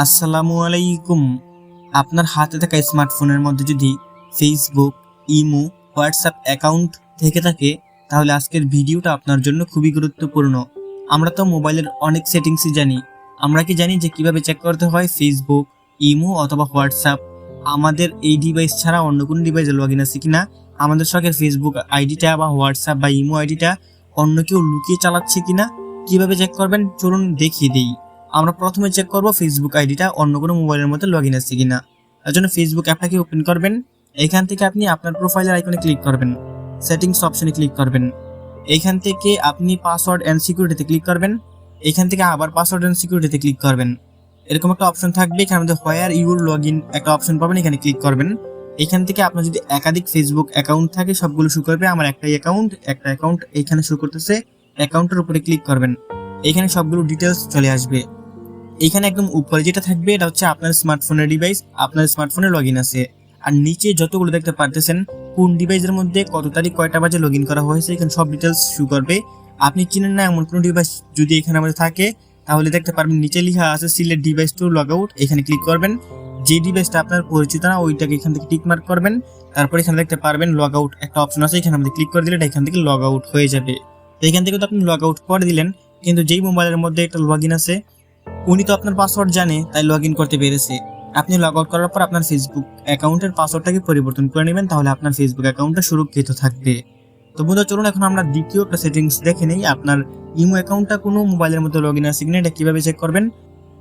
আসসালামু আলাইকুম। আপনার হাতে থাকা স্মার্টফোনের মধ্যে যদি ফেসবুক ইমো হোয়াটসঅ্যাপ অ্যাকাউন্ট থেকে থাকে, তাহলে আজকের ভিডিওটা আপনার জন্য খুবই গুরুত্বপূর্ণ। আমরা তো মোবাইলের অনেক সেটিংসই জানি। আমরা কি জানি যে কীভাবে চেক করতে হয় ফেসবুক ইমো অথবা হোয়াটসঅ্যাপ আমাদের এই ডিভাইস ছাড়া অন্য কোনো ডিভাইসে লগ ইন আছে কিনা? আমাদের শখের ফেসবুক আইডিটা বা হোয়াটসঅ্যাপ বা ইমো আইডিটা অন্য কেউ লুকিয়ে চালাচ্ছে কিনা? কীভাবে চেক করবেন? চলুন দেখিয়ে দিই। আমরা প্রথমে চেক করব ফেসবুক আইডিটা অন্য কোনো মোবাইলের মধ্যে লগ ইন আছে কিনা। তার জন্য ফেসবুক অ্যাপটাকে ওপেন করবেন। এখান থেকে আপনি আপনার প্রোফাইলের আইকনে ক্লিক করবেন। সেটিংস অপশনে ক্লিক করবেন। এখান থেকে আপনি পাসওয়ার্ড অ্যান্ড সিকিউরিটিতে ক্লিক করবেন। এখান থেকে আবার পাসওয়ার্ড অ্যান্ড সিকিউরিটিতে ক্লিক করবেন। এরকম একটা অপশন থাকবে। এখানে মধ্যে হোয়ার ইউর লগ ইন একটা অপশন পাবেন। এখানে ক্লিক করবেন। এখান থেকে আপনার যদি একাধিক ফেসবুক অ্যাকাউন্ট থাকে, সবগুলো শু করবে। আমার একটাই অ্যাকাউন্ট একটা অ্যাকাউন্ট এখানে শো করতেছে। অ্যাকাউন্টের উপরে ক্লিক করবেন। এখানে সবগুলো ডিটেলস চলে আসবে। এখানে একদম উপরে যেটা থাকবে, এটা হচ্ছে আপনার স্মার্টফোনের ডিভাইস আপনার স্মার্টফোনে লগ ইন আছে। আর নিচে যতগুলো দেখতে পারতেছেন, কোন ডিভাইসের মধ্যে কত তারিখ কয়টা বাজে লগ করা হয়েছে, এখানে সব ডিটেলস শু করবে। আপনি চিনেন না এমন কোনো ডিভাইস যদি এখানে আমাদের থাকে, তাহলে দেখতে পারবেন নিচে লেখা আছে select device to log out এখানে ক্লিক করবেন। যে ডিভাইসটা আপনার পরিচিত না, ওইটাকে এখান থেকে টিক মার্ক করবেন। তারপর এখানে দেখতে পারবেন লগ আউট একটা অপশন আছে, এখানে আমাদের ক্লিক করে দিলে এটা এখান থেকে লগ আউট হয়ে যাবে। এখান থেকে তো আপনি লগ আউট করে দিলেন, কিন্তু যেই মোবাইলের মধ্যে একটা লগ ইন আছে উনি তো আপনার পাসওয়ার্ড জানে, তাই লগ ইন করতে পেরেছে। আপনি লগ আউট করার পর আপনার ফেসবুক অ্যাকাউন্টের পাসওয়ার্ডটাকে পরিবর্তন করে নেবেন, তাহলে আপনার ফেসবুক অ্যাকাউন্টটা সুরক্ষিত থাকবে। তো বন্ধুরা, চলুন এখন আমরা দ্বিতীয় একটা সেটিংস দেখে নেই। আপনার ইমো অ্যাকাউন্টটা কোনো মোবাইলের মধ্যে লগ ইন আছে এটা কীভাবে চেক করবেন?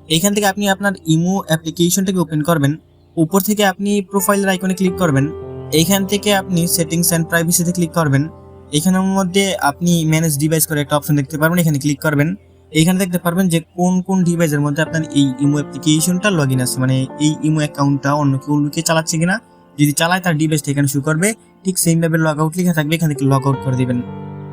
এইখান থেকে আপনি আপনার ইমো অ্যাপ্লিকেশনটাকে ওপেন করবেন। উপর থেকে আপনি প্রোফাইলের আইকনে ক্লিক করবেন। এইখান থেকে আপনি সেটিংস অ্যান্ড প্রাইভেসিতে ক্লিক করবেন। এখানের মধ্যে আপনি ম্যানেজ ডিভাইস করে একটা অপশন দেখতে পারবেন, এখানে ক্লিক করবেন। এইখানে দেখতে পারবেন যে কোন কোন ডিভাইসের মধ্যে আপনার এই ইমো অ্যাপ্লিকেশনটা লগ ইন আছে। মানে এই ইমো অ্যাকাউন্টটা অন্য কেউ লুকিয়ে চালাচ্ছে কিনা? যদি চালায়, তার ডিভাইসটা এখানে শু করবে। ঠিক সেম ভাবে লগ আউট লেখা থাকবে, এখান থেকে লগ আউট করে দিবেন।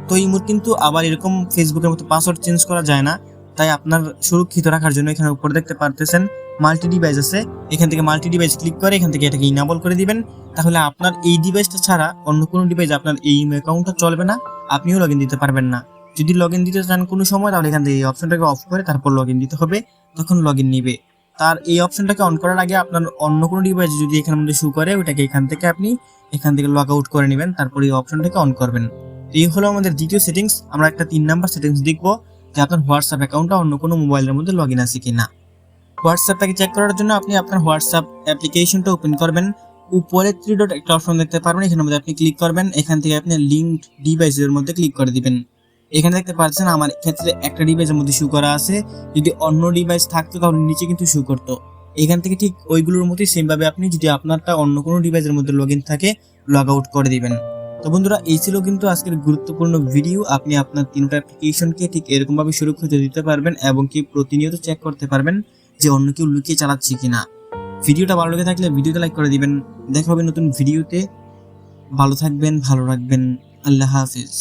তো ইমোর কিন্তু আবার এরকম ফেসবুকের মতো পাসওয়ার্ড চেঞ্জ করা যায় না। তাই আপনার সুরক্ষিত রাখার জন্য এখানে উপরে দেখতে পারতেছেন মাল্টি ডিভাইস আছে। এখান থেকে মাল্টি ডিভাইস ক্লিক করে এখান থেকে এটাকে ইনাবল করে দিবেন। তাহলে আপনার এই ডিভাইসটা ছাড়া অন্য কোনো ডিভাইস আপনার এই ইমো অ্যাকাউন্টটা চলবে না। আপনিও লগ দিতে পারবেন না। যদি লগ ইন দিতে চান কোনো সময়, তাহলে এখান থেকে এই অপশনটাকে অফ করে তারপর লগ ইন দিতে হবে, তখন লগ ইন নিবে। তার এই অপশনটাকে অন করার আগে আপনার অন্য কোনো ডিভাইস যদি এখানের মধ্যে শু করে, ওইটাকে এখান থেকে আপনি এখান থেকে লগ আউট করে নেবেন, তারপর এই অপশনটাকে অন করবেন। এই হলো আমাদের দ্বিতীয় সেটিংস আমরা একটা তিন নাম্বার সেটিংস দেখব যে আপনার হোয়াটসঅ্যাপ অ্যাকাউন্টটা অন্য কোনো মোবাইলের মধ্যে লগ ইন আছে কিনা। হোয়াটসঅ্যাপটাকে চেক করার জন্য আপনি আপনার হোয়াটসঅ্যাপ অ্যাপ্লিকেশনটা ওপেন করবেন। উপরে থ্রি ডট একটা অপশন দেখতে পারবেন, এখানের মধ্যে আপনি ক্লিক করবেন, এখান থেকে আপনি লিঙ্কড ডিভাইসের মধ্যে ক্লিক করে দিবেন। এখানে দেখতে পাচ্ছেন আমার ক্ষেত্রে একটা ডিভাইসের মধ্যে শু করা আছে। যদি অন্য ডিভাইস থাকতো তাহলে নিচে কিন্তু শু করতো। এখান থেকে ঠিক ওইগুলোর মতোই সেম ভাবে আপনি যদি আপনারটা অন্য কোনো ডিভাইসের মধ্যে লগ ইন থাকে লগ আউট করে দিবেন। তো বন্ধুরা, এই ছিল কিন্তু আজকের গুরুত্বপূর্ণ ভিডিও আপনি আপনার তিনটা অ্যাপ্লিকেশনকে ঠিক এরকম ভাবে সুরক্ষিত দিতে পারবেন এবং কি প্রতিনিয়ত চেক করতে পারবেন যে অন্য কেউ লুকিয়ে চালাচ্ছে কিনা। ভিডিওটা ভালো লেগে থাকলে ভিডিওতে লাইক করে দিবেন। দেখা হবে নতুন ভিডিওতে ভালো থাকবেন, ভালো রাখবেন। আল্লাহ হাফিজ।